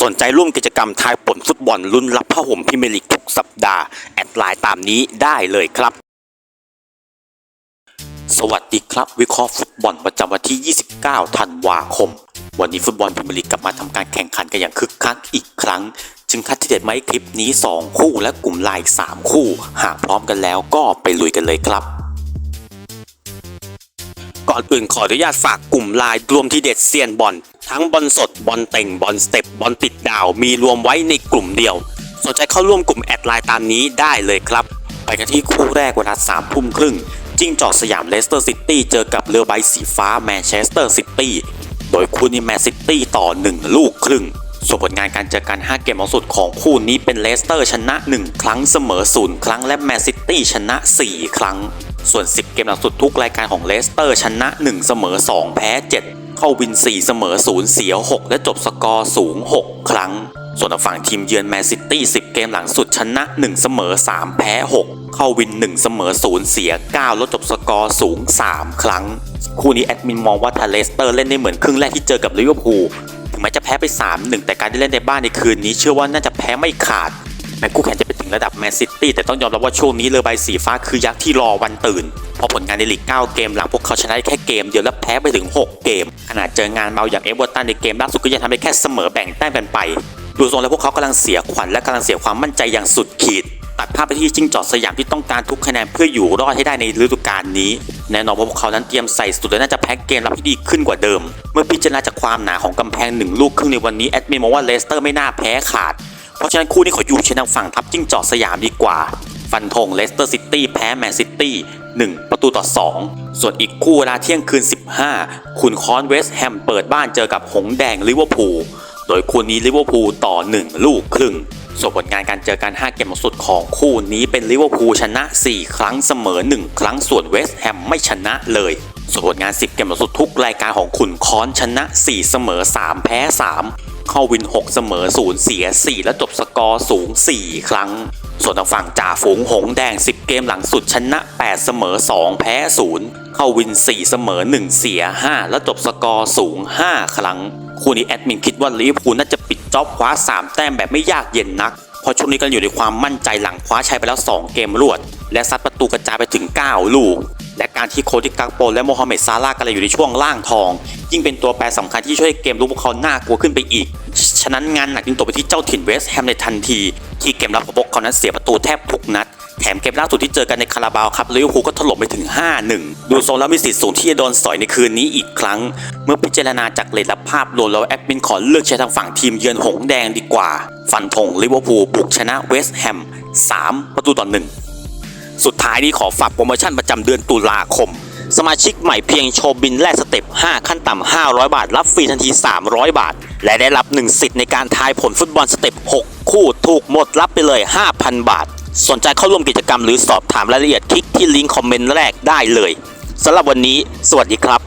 สนใจร่วมกิจกรรมทายผลฟุตบอลลุ้นรับผ้าห่มพรีเมียร์ลีกทุกสัปดาห์ แอดไลน์ตามนี้ได้เลยครับ สวัสดีครับ วิเคราะห์ฟุตบอลประจำวันที่ 29 ธันวาคม วันนี้ฟุตบอลพรีเมียร์ลีกกลับมาทำการแข่งขันกันอย่างคึกคักอีกครั้ง จึงคัดที่เด็ดมาให้คลิปนี้ 2 คู่และกลุ่มไลน์อีก3คู่ หากพร้อมกันแล้วก็ไปลุยกันเลยครับก่อนอื่นขออนุญาตฝากกลุ่มไลน์รวมที่เด็ดเซียนบอล ทั้งบอลสดบอลเต่งบอลสเต็ปบอลติดดาวมีรวมไว้ในกลุ่มเดียว สนใจเข้าร่วมกลุ่มแอดไลน์ตามนี้ได้เลยครับ ไปกันที่คู่แรกเวลาสามทุ่มครึ่งจิ้งจอกสยามเลสเตอร์ซิตี้เจอกับเรือใบสีฟ้าแมนเชสเตอร์ซิตี้โดยคู่นี้แมนซิตี้ต่อ 1 ลูกครึ่งส่วนผลงานการเจอกัน 5 เกมลังสุดของคู่นี้เป็นเลสเตอร์ชนะ 1 ครั้งเสมอ 0 ครั้งและแมนซิตี้ชนะ 4 ครั้ง ส่วน 10 เกมหลังสุดทุกรายการของเลสเตอร์ชนะ 1 เสมอ 2 แพ้ 7 เข้าวิน 4 เสมอ 0 เสีย 6 และจบสกอร์สูง 6 ครั้ง ส่วนฝั่งทีมเยือนแมนซิตี้ 10 เกมหลังสุดชนะ 1 เสมอ 3 แพ้ 6 เข้าวิน 1 เสมอ 0 เสีย 9 แล้วจบสกอร์สูง 3 ครั้ง คู่นี้แอดมินมองว่าถ้าเลสเตอร์เล่นได้เหมือนครึ่งแรกที่เจอกับลิเวอร์พูลถึงแม้จะแพ้ไป 3-1 แต่การได้เล่นในบ้านในคืนนี้เชื่อว่าน่าจะแพ้ไม่ขาดแม้คู่แข่งจะไปถึงระดับแมนซิตี้แต่ต้องยอมรับว่าช่วงนี้เรือใบสีฟ้าคือยักษ์ที่รอวันตื่น เพราะผลงานในลีก 9 เกมหลังพวกเขาชนะได้แค่เกมเดียวและแพ้ไปถึง 6 เกม ขนาดเจองานเมาอย่างเอเวอร์ตันในเกมล่าสุดก็ยังทำได้แค่เสมอแบ่งแต้มกันไปดูทรงแล้วพวกเขากำลังเสียขวัญและกำลังเสียความมั่นใจอย่างสุดขีดตัดภาพไปที่จิ้งจอกสยามที่ต้องการทุกคะแนนเพื่ออยู่รอดให้ได้ในฤดูกาลนี้ แน่นอนว่าพวกเขานั้นเตรียมใส่สุดและน่าจะแพ็กเกมรับที่ดีขึ้นกว่าเดิม เมื่อพิจารณาจากความหนาของกำแพงหนึ่งลูกครึ่งในวันนี้แอดมินมองว่าเลสเตอร์ไม่น่าแพ้ขาด เพราะฉะนั้นคู่นี้ขออยู่เชียร์ทางฝั่งทัพจิ้งจอกสยามดีกว่า ฟันธงเลสเตอร์ซิตี้แพ้แมนซิตี้ 1 ประตูต่อ 2 ส่วนอีกคู่เวลาเที่ยงคืน 15 คุณคอนเวสแฮมเปิดบ้านเจอกับหงแดงลิเวอร์พูล โดยคู่นี้ลิเวอร์พูลต่อ 1 ลูกครึ่งส่วนผลงานการเจอกัน 5 เกมสุดของคู่นี้เป็นลิเวอร์พูลชนะ 4 ครั้งเสมอ 1 ครั้งส่วนเวสต์แฮมไม่ชนะเลย ส่วนผลงาน 10 เกมสุดทุกรายการของขุนค้อนชนะ 4 เสมอ 3 แพ้ 3 เข้าวิน 6 เสมอ 0 เสีย 4 และจบสกอร์สูง 4 ครั้ง ส่วนทางฝั่งจ่าฝูงหงแดง 10 เกมหลังสุดชนะ 8 เสมอ 2 แพ้ 0 เข้าวิน 4 เสมอ 1 เสีย 5 และจบสกอร์สูง 5 ครั้ง คู่นี้แอดมินคิดว่าลิเวอร์พูลน่าจะปิดจ็อบคว้า 3 แต้มแบบไม่ยากเย็นนักเพราะช่วงนี้กันอยู่ในความมั่นใจหลังคว้าชัยไปแล้ว 2 เกมรวด และซัดประตูกระจายไปถึง 9 ลูก และการที่โคดิกักโปและโมฮัมเหม็ดซาร่าห์กำลังอยู่ในช่วงล่างทอง ยิ่งเป็นตัวแปรสำคัญที่ช่วยให้เกมลุกพวกเขาน่ากลัวขึ้นไปอีก ฉะนั้นงานหนักจึงตกไปที่เจ้าถิ่นเวสต์แฮมในทันที ที่เกมรับของพวกเขานั้นเสียประตูแทบทุกนัด แถมเกมล่าสุดที่เจอกันในคาราบาวครับลิเวอร์พูลก็ถล่มไปถึง 5-1 ดูทรงแล้วมีสิทธิ์สูงที่จะโดนสอยในคืนนี้อีกครั้ง เมื่อพิจารณาจากเลทและภาพรวมแล้วแอดมินขอเลือกใช้ทางฝั่งทีมเยือนหงแดงดีกว่า ฟันธงลิเวอร์พูลบุกชนะเวสต์แฮม3 ประตูต่อ1สุดท้ายนี้ขอฝากโปรโมชั่นประจำเดือนตุลาคม สมาชิกใหม่เพียงโชว์บินแลกสเต็ป 5 ขั้นต่ำ 500 บาท รับฟรีทันที 300 บาท และได้รับ 1 สิทธิ์ในการทายผลฟุตบอลสเต็ป 6 คู่ถูกหมดรับไปเลย 5,000 บาท สนใจเข้าร่วมกิจกรรมหรือสอบถามรายละเอียดคลิกที่ลิงก์คอมเมนต์แรกได้เลยสำหรับวันนี้ สวัสดีครับ